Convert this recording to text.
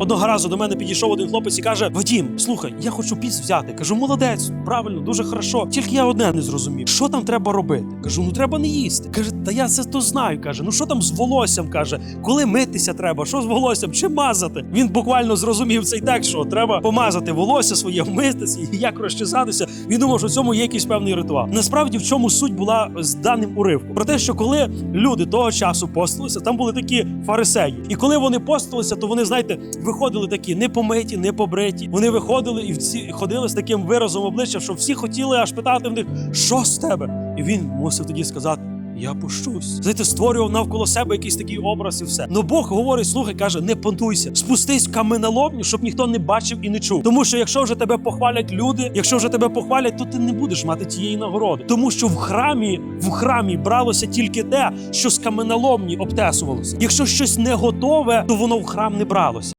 Одного разу до мене підійшов один хлопець і каже: Вадім, слухай, я хочу піс взяти. Кажу, молодець, правильно, дуже хорошо. Тільки я одне не зрозумів. Що там треба робити? Кажу, ну треба не їсти. Каже, та я це то знаю. каже, ну що там з волоссям? каже, коли митися треба, що з волоссям, чи мазати? Він буквально зрозумів цей текст, що треба помазати волосся своє, вмитися і як розчесатися. Він думав, що в цьому є якийсь певний ритуал. Насправді, в чому суть була з даним уривком? Про те, що коли люди того часу постилися, там були такі фарисеї. І коли вони постилися, то вони, знаєте, виходили такі не помиті, не побриті. Вони виходили і всі ходили з таким виразом обличчя, що всі хотіли аж питати в них, що з тебе? І він мусив тоді сказати. Я пущусь. Знаєте, створював навколо себе якийсь такий образ і все. Ну Бог говорить, слухай, каже, не понтуйся, спустись в каменоломню, щоб ніхто не бачив і не чув. Тому що якщо вже тебе похвалять люди, якщо вже тебе похвалять, то ти не будеш мати тієї нагороди. Тому що в храмі, в храмі бралося тільки те, що з каменоломні обтесувалося. Якщо щось не готове, то воно в храм не бралося.